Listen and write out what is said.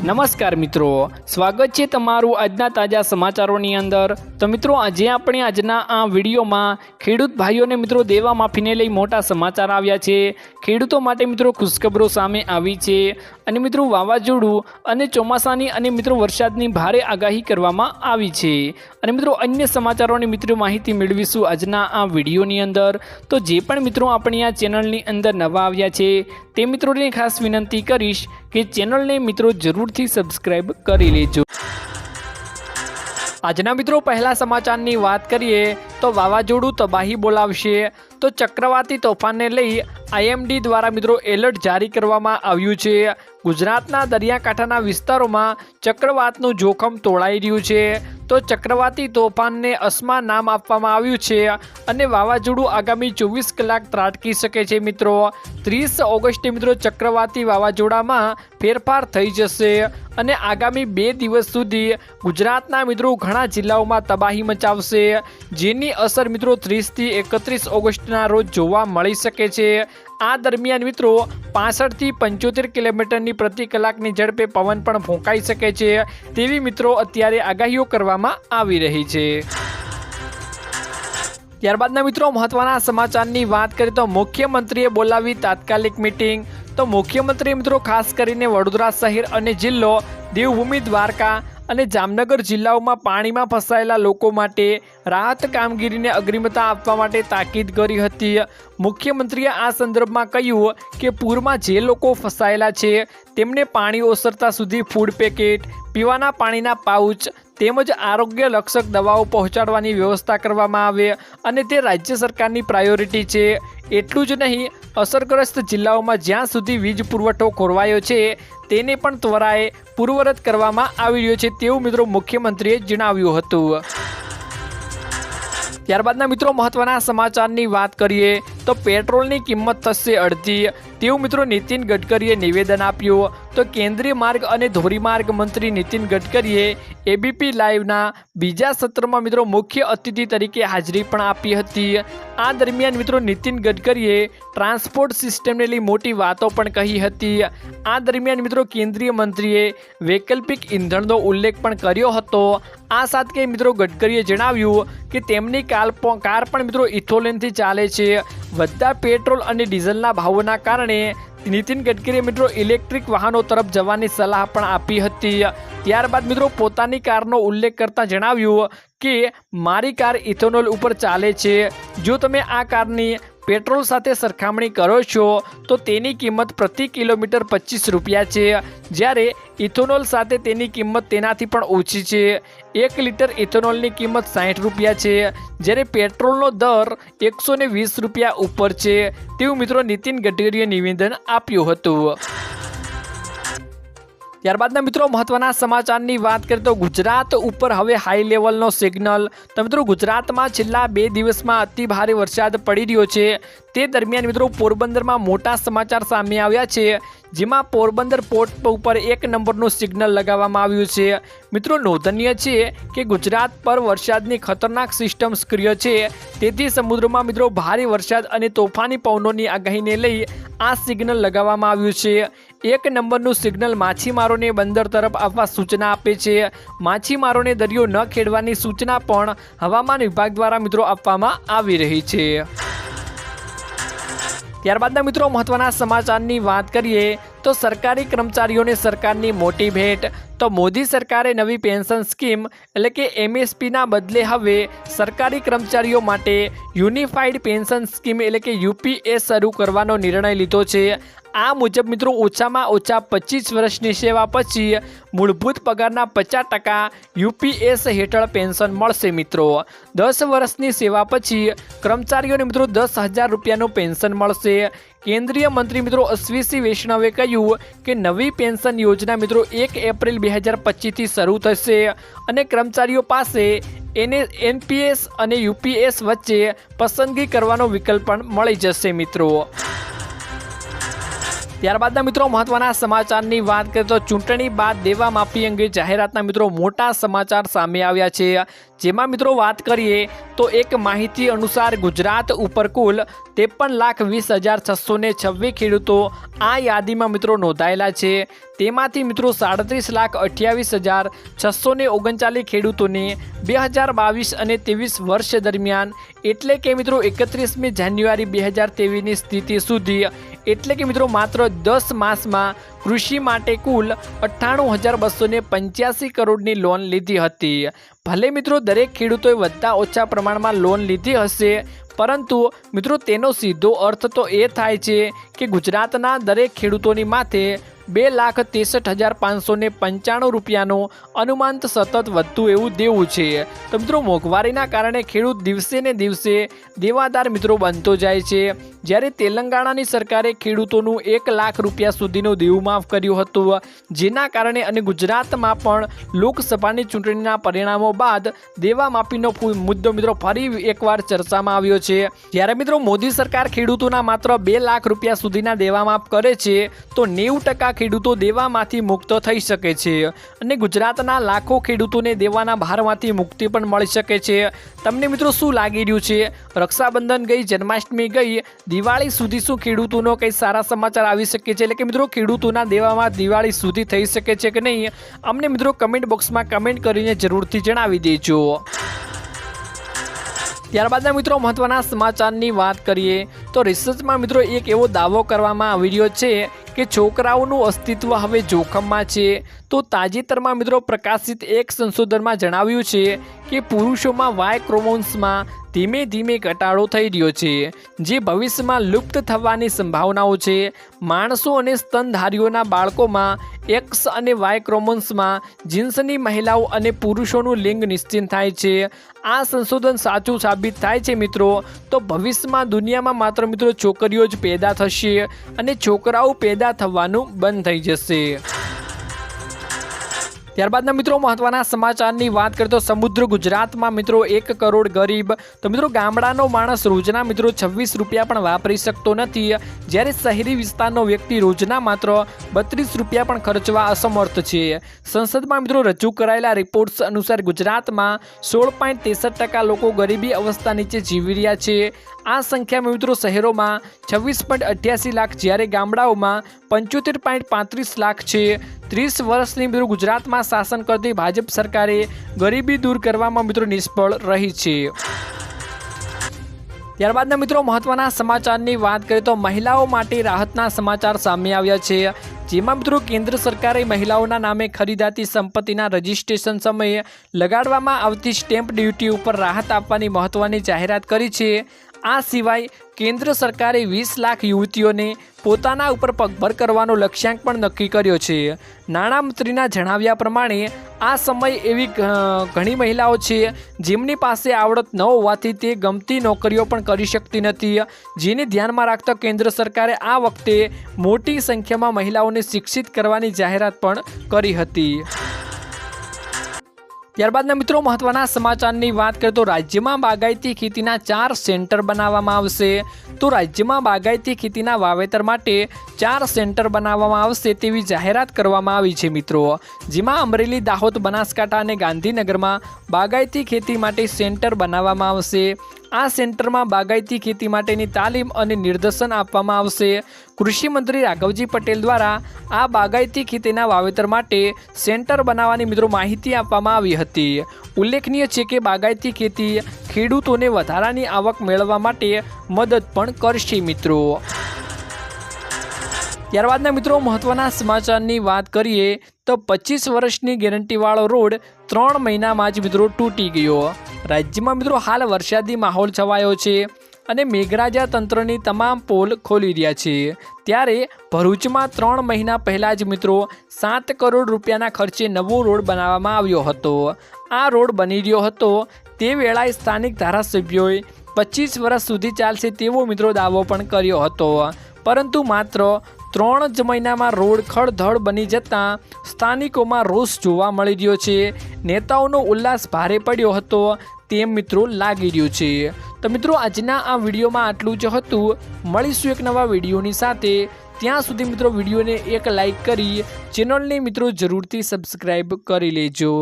નમસ્કાર મિત્રો, સ્વાગત છે તમારું આજના તાજા સમાચારોની અંદર. તો મિત્રો, આજે આપણે આજના આ વિડીયોમાં ખેડૂત ભાઈઓને મિત્રો દેવા માફીને લઈ મોટા સમાચાર આવ્યા છે. ખેડૂતો માટે મિત્રો ખુશખબરો સામે આવી છે. અને મિત્રો વાવાઝોડું અને ચોમાસાની અને મિત્રો વરસાદની ભારે આગાહી કરવામાં આવી છે. અને મિત્રો અન્ય સમાચારોની મિત્રો માહિતી મેળવીશું આજના આ વિડીયોની અંદર. તો જે પણ મિત્રો આપણી આ ચેનલની અંદર નવા આવ્યા છે, તે મિત્રોને ખાસ વિનંતી કરીશ કે ચેનલને મિત્રો જરૂરથી સબસ્ક્રાઈબ કરી લેજો. આજના મિત્રો પહેલા સમાચારની વાત કરીએ, તો વાવાઝોડું તબાહી બોલાવશે. તો ચક્રવાતી તોફાનને લઈ આઈએમડી દ્વારા મિત્રો એલર્ટ જારી કરવામાં આવ્યું છે. ગુજરાતના દરિયાકાંઠાના વિસ્તારોમાં ચક્રવાતનું જોખમ તોળાઈ રહ્યું છે. તો ચક્રવાતી તોફાનને અસ્મા નામ આપવામાં આવ્યું છે અને વાવાઝોડું આગામી ચોવીસ કલાક ત્રાટકી શકે છે મિત્રો. ત્રીસ ઓગસ્ટે મિત્રો ચક્રવાતી વાવાઝોડામાં ફેરફાર થઈ જશે અને આગામી બે દિવસ સુધી ગુજરાતના મિત્રો ઘણા જિલ્લાઓમાં તબાહી મચાવશે. જેની અસર મિત્રો ત્રીસથી એકત્રીસ ઓગસ્ટના રોજ જોવા મળી શકે છે. આ દરમિયાન મિત્રો પાસઠથી પંચોતેર કિલોમીટરની પ્રતિ કલાકની ઝડપે પવન પણ ફૂંકાઈ શકે છે તેવી મિત્રો અત્યારે આગાહીઓ કરવામાં આવી રહી છે. ત્યારબાદના મિત્રો મહત્વના સમાચારની વાત કરીએ તો મુખ્યમંત્રીએ બોલાવી તાત્કાલિક મિટિંગ. તો મુખ્યમંત્રી મિત્રો ખાસ કરીને વડોદરા શહેર અને જિલ્લો દેવભૂમિ દ્વારકા અને જામનગર જિલ્લાઓમાં પાણીમાં ફસાયેલા લોકો માટે રાહત કામગીરીને અગ્રિમતા આપવા માટે તાકીદ કરી હતી. મુખ્યમંત્રીએ આ સંદર્ભમાં કહ્યું કે પૂરમાં જે લોકો ફસાયેલા છે તેમને પાણી ઓસરતા સુધી ફૂડ પેકેટ, પીવાના પાણીના પાઉચ તેમજ આરોગ્ય લક્ષક દવાઓ પહોંચાડવાની વ્યવસ્થા કરવામાં આવે અને તે રાજ્ય સરકારની પ્રાયોરિટી છે. એટલું જ નહીં, અસરગ્રસ્ત જિલ્લાઓમાં જ્યાં સુધી વીજ પુરવઠો ખોરવાયો છે, તેને પણ ત્વરાએ પૂર્વરત કરવામાં આવી રહ્યો છે તેવું મિત્રો મુખ્યમંત્રીએ જણાવ્યું હતું. ત્યારબાદના મિત્રો મહત્વના સમાચારની વાત કરીએ, તો પેટ્રોલની કિંમત થશે અડધી. તેવું મિત્રો નીતિન ગડકરીએ નિવેદન આપ્યું. તો કેન્દ્રીય માર્ગ અને ધોરીમાર્ગ મંત્રી નીતિન ગડકરીએ એબીપી લાઈવના બીજા સત્રમાં મિત્રો મુખ્ય અતિથિ તરીકે હાજરી પણ આપી હતી. આ દરમિયાન મિત્રો નીતિન ગડકરીએ ટ્રાન્સપોર્ટ સિસ્ટમને લઈ મોટી વાતો પણ કહી હતી. આ દરમિયાન મિત્રો કેન્દ્રીય મંત્રીએ વૈકલ્પિક ઈંધણનો ઉલ્લેખ પણ કર્યો હતો. આ સાથે મિત્રો ગડકરીએ જણાવ્યું કે તેમની કાર પણ મિત્રો ઇથોલેનથી ચાલે છે. વધતા પેટ્રોલ અને ડીઝલના ભાવોના કારણે નીતિન ગડકરીએ મિત્રો ઇલેક્ટ્રિક વાહનો તરફ જવાની સલાહ પણ આપી હતી. ત્યારબાદ મિત્રો પોતાની કારનો ઉલ્લેખ કરતાં જણાવ્યું કે, મારી કાર ઇથોનોલ ઉપર ચાલે છે. જો તમે આ કારની પેટ્રોલ સાથે સરખામણી કરો છો, તો તેની કિંમત પ્રતિ કિલોમીટર પચીસ રૂપિયા છે. જ્યારે ઇથોનોલ સાથે તેની કિંમત તેનાથી પણ ઓછી છે. એક લીટર ઇથોનોલની કિંમત સાઠ રૂપિયા છે. જ્યારે પેટ્રોલનો દર એકસો વીસ રૂપિયા ઉપર છે. તેવું મિત્રો નીતિન ગડકરીએ નિવેદન આપ્યું હતું. ત્યારબાદના મિત્રો મહત્વના સમાચારની વાત કરીએ તો ગુજરાત ઉપર હવે હાઈ લેવલનો સિગ્નલ તો મિત્રો ગુજરાતમાં છેલ્લા બે દિવસમાં અતિ ભારે વરસાદ પડી રહ્યો છે. તે દરમિયાન મિત્રો પોરબંદરમાં મોટા સમાચાર સામે આવ્યા છે, જેમાં પોરબંદર પોર્ટ ઉપર એક નંબરનું સિગ્નલ લગાવવામાં આવ્યું છે. મિત્રો નોંધનીય છે કે ગુજરાત પર વરસાદની ખતરનાક સિસ્ટમ સક્રિય છે. તેથી સમુદ્રમાં મિત્રો ભારે વરસાદ અને તોફાની પવનોની આગાહીને લઈ આ સિગ્નલ લગાવવામાં આવ્યું છે. એક નંબરનું સિગ્નલ માછીમારોને બંદર તરફ આવવા સૂચના આપે છે. માછીમારોને દરિયો ન ખેડવાની સૂચના પણ હવામાન વિભાગ દ્વારા મિત્રો આપવામાં આવી રહી છે. ત્યારબાદના મિત્રો મહત્વના સમાચારની વાત કરીએ તો સરકારી કર્મચારીઓને સરકારની મોટી ભેટ. તો મોદી સરકારે નવી પેન્શન સ્કીમ એટલે કે એમએસપીના બદલે હવે સરકારી કર્મચારીઓ માટે યુનિફાઈડ પેન્શન સ્કીમ એટલે કે યુપીએસ શરૂ કરવાનો નિર્ણય લીધો છે. આ મુજબ મિત્રો ઓછામાં ઓછા પચીસ વર્ષની સેવા પછી મૂળભૂત પગારના પચાસ ટકા યુપીએસ હેઠળ પેન્શન મળશે મિત્રો. દસ વર્ષની સેવા પછી કર્મચારીઓને મિત્રો દસ હજાર રૂપિયાનું પેન્શન મળશે. કેન્દ્રીય મંત્રી મિત્રો અશ્વિસી વૈષ્ણવે કહ્યું કે નવી પેન્શન યોજના મિત્રો એક એપ્રિલ બે હજાર પચીસથી શરૂ થશે અને કર્મચારીઓ પાસે એને એનપીએસ અને યુપીએસ વચ્ચે પસંદગી કરવાનો વિકલ્પ પણ મળી જશે મિત્રો. ત્યારબાદના મિત્રો મહત્વના સમાચારની વાત કરીએ તો ચૂંટણી બાદ દેવા માફી અંગે જાહેરાતના મિત્રો મોટા સમાચાર સામે આવ્યા છે. જેમાં મિત્રો વાત કરીએ તો એક માહિતી અનુસાર ગુજરાત ઉપર કુલ ત્રેપન લાખ વીસ હજાર છસો ને છવ્વીસ ખેડૂતો આ યાદીમાં મિત્રો નોંધાયેલા છે. તેમાંથી મિત્રો સાડત્રીસ લાખ અઠ્યાવીસ હજાર છસો ને ઓગણચાલીસ ખેડૂતોને બે હજાર બાવીસ અને ત્રેવીસ વર્ષ દરમિયાન એટલે કે મિત્રો એકત્રીસમી જાન્યુઆરી બે હજાર ત્રેવીસની સ્થિતિ સુધી એટલે કે મિત્રો માત્ર દસ માસમાં કૃષિ માટે કુલ અઠ્ઠાણું હજાર બસો ને પંચ્યાસી કરોડની લોન લીધી હતી. ભલે મિત્રો દરેક ખેડૂતોએ વધતા ઓછા પ્રમાણમાં લોન લીધી હશે, પરંતુ મિત્રો તેનો સીધો અર્થ તો એ થાય છે કે ગુજરાતના દરેક ખેડૂતોની માથે બે લાખ ત્રેસઠ હજાર પાંચસો ને પંચાણું રૂપિયાનો અનુમાન સતત વધતું એવું દેવું છે. તો મિત્રો, મોંઘવારીના કારણે ખેડૂત દિવસે ને દિવસે દેવાદાર મિત્રો બનતો જાય છે. જ્યારે તેલંગાણાની સરકારે ખેડૂતોનું એક લાખ રૂપિયા સુધીનું દેવું માફ કર્યું હતું, જેના કારણે અને ગુજરાતમાં પણ લોકસભાની ચૂંટણીના પરિણામો બાદ દેવા માફીનો મુદ્દો મિત્રો ફરી એકવાર ચર્ચામાં આવ્યો છે. જ્યારે મિત્રો, મોદી સરકાર ખેડૂતોના માત્ર બે લાખ રૂપિયા સુધીના દેવા માફ કરે છે, તો નેવું ટકા ખેડૂતો દેવામાંથી મુક્ત થઈ શકે છે અને ગુજરાતના લાખો ખેડૂતોને દેવાના ભારમાંથી મુક્તિ પણ મળી શકે છે. તમને મિત્રો શું લાગી રહ્યું છે? રક્ષાબંધન ગઈ, જન્માષ્ટમી ગઈ, દિવાળી સુધી શું ખેડૂતોનો કંઈ સારા સમાચાર આવી શકે છે? એટલે કે મિત્રો, ખેડૂતોના દેવામાં દિવાળી સુધી થઈ શકે છે કે નહીં? અમને મિત્રો કમેન્ટ બોક્સમાં કમેન્ટ કરીને જરૂરથી જણાવી દેજો. ત્યારબાદના મિત્રો મહત્વના સમાચારની વાત કરીએ તો રિસર્ચમાં મિત્રો એક એવો દાવો કરવામાં આવી રહ્યો છે કે છોકરાઓનું અસ્તિત્વ હવે જોખમમાં છે. તો તાજેતરમાં મિત્રો પ્રકાશિત એક સંશોધનમાં જણાવ્યું છે કે પુરુષોમાં વાય ક્રોમોન્સમાં ધીમે ધીમે ઘટાડો થઈ રહ્યો છે, જે ભવિષ્યમાં લુપ્ત થવાની સંભાવનાઓ છે. માણસો અને સ્તનધારીઓના બાળકોમાં એક્સ અને વાય ક્રોમોન્સમાં જીન્સની મહિલાઓ અને પુરુષોનું લિંગ નિશ્ચિત થાય છે. આ સંશોધન સાચું સાબિત થાય છે મિત્રો. તો ભવિષ્યમાં દુનિયામાં માત્ર મિત્રો છોકરીઓ જ પેદા થશે અને છોકરાઓ પેદા થવાનું બંધ થઈ જશે. ત્યારબાદના મિત્રો મહત્વના સમાચારની વાત કરીએ તો સમુદ્ર ગુજરાતમાં મિત્રો એક કરોડ ગરીબ, તો મિત્રો ગામડાનો માણસ રોજના મિત્રો છવ્વીસ રૂપિયા પણ વાપરી શકતો નથી. જ્યારે શહેરી વિસ્તારનો વ્યક્તિ રોજના માત્ર બત્રીસ રૂપિયા પણ ખર્ચવા અસમર્થ છે. સંસદમાં મિત્રો રજૂ કરાયેલા રિપોર્ટ્સ અનુસાર ગુજરાતમાં સોળ પોઈન્ટ ત્રેસઠ ટકા લોકો ગરીબી અવસ્થા નીચે જીવી રહ્યા છે. આ સંખ્યામાં મિત્રો શહેરોમાં છવ્વીસ પોઈન્ટ અઠ્યાસી લાખ, જ્યારે ગામડાઓમાં પંચોતેર પોઈન્ટ પાંત્રીસ લાખ છે. ત્રીસ વર્ષની મિત્રો ગુજરાતમાં શાસન કરતી ભાજપ સરકારે ગરીબી દૂર કરવામાં મિત્રો નિષ્ફળ રહી છે. ત્યારબાદના મિત્રો મહત્વના સમાચારની વાત કરીએ તો મહિલાઓ માટે રાહતના સમાચાર સામે આવ્યા છે. જેમાં મિત્રો કેન્દ્ર સરકારે મહિલાઓના નામે ખરીદાતી સંપત્તિના રજિસ્ટ્રેશન સમયે લગાડવામાં આવતી સ્ટેમ્પ ડ્યુટી ઉપર રાહત આપવાની મહત્વની જાહેરાત કરી છે. આ સિવાય કેન્દ્ર સરકારે વીસ લાખ યુવતીઓને પોતાના ઉપર પગભર કરવાનો લક્ષ્યાંક પણ નક્કી કર્યો છે. નાણામંત્રીના જણાવ્યા પ્રમાણે આ સમય એવી ઘણી મહિલાઓ છે જેમની પાસે આવડત ન હોવાથી તે ગમતી નોકરીઓ પણ કરી શકતી નથી. જેને ધ્યાનમાં રાખતા કેન્દ્ર સરકારે આ વખતે મોટી સંખ્યામાં મહિલાઓને શિક્ષિત કરવાની જાહેરાત પણ કરી હતી. ત્યારબાદના મિત્રો મહત્વના સમાચારની વાત કરીએ તો રાજ્યમાં બાગાયતી ખેતીના ચાર સેન્ટર બનાવવામાં આવશે. તો રાજ્યમાં બાગાયતી ખેતીના વાવેતર માટે ચાર સેન્ટર બનાવવામાં આવશે તેવી જાહેરાત કરવામાં આવી છે મિત્રો. જેમાં અમરેલી, દાહોદ, બનાસકાંઠા અને ગાંધીનગરમાં બાગાયતી ખેતી માટે સેન્ટર બનાવવામાં આવશે. આ સેન્ટરમાં બાગાયતી ખેતી માટેની તાલીમ અને નિર્દેશન આપવામાં આવશે. કૃષિ મંત્રી રાઘવજી પટેલ દ્વારા આ બાગાયતી ખેતીના વાવેતર માટે સેન્ટર બનાવવાની મિત્રો માહિતી આપવામાં આવી હતી. ઉલ્લેખનીય છે કે બાગાયતી ખેતી ખેડૂતોને વધારાની આવક મેળવવા માટે મદદ પણ કરશે મિત્રો. ત્યારબાદના મિત્રો મહત્વના સમાચારની વાત કરીએ તો પચીસ વર્ષની ગેરંટીવાળો રોડ ત્રણ મહિનામાં જ મિત્રો તૂટી ગયો. રાજ્યમાં મિત્રો હાલ વરસાદી માહોલ છવાયો છે અને મેઘરાજા તંત્રની તમામ પોલ ખોલી રહ્યા છે. ત્યારે ભરૂચમાં ત્રણ મહિના પહેલાં જ મિત્રો સાત કરોડ રૂપિયાના ખર્ચે નવો રોડ બનાવવામાં આવ્યો હતો. આ રોડ બની રહ્યો હતો તે વેળાએ સ્થાનિક ધારાસભ્યોએ પચીસ વર્ષ સુધી ચાલશે તેવો મિત્રો દાવો પણ કર્યો હતો. પરંતુ માત્ર ત્રણ જ મહિનામાં રોડ ખડધડ બની જતાં સ્થાનિકોમાં રોષ જોવા મળી રહ્યો છે. નેતાઓનો ઉલ્લાસ ભારે પડ્યો હતો. તેમ મિત્રો લાગી રહ્યું છે. તો મિત્રો, આજના આ વિડીયોમાં આટલું જ હતું. મળીશું એક નવા વિડીયોની સાથે. ત્યાં સુધી મિત્રો વિડીયોને એક લાઈક કરી, ચેનલને મિત્રો જરૂરથી સબસ્ક્રાઈબ કરી લેજો.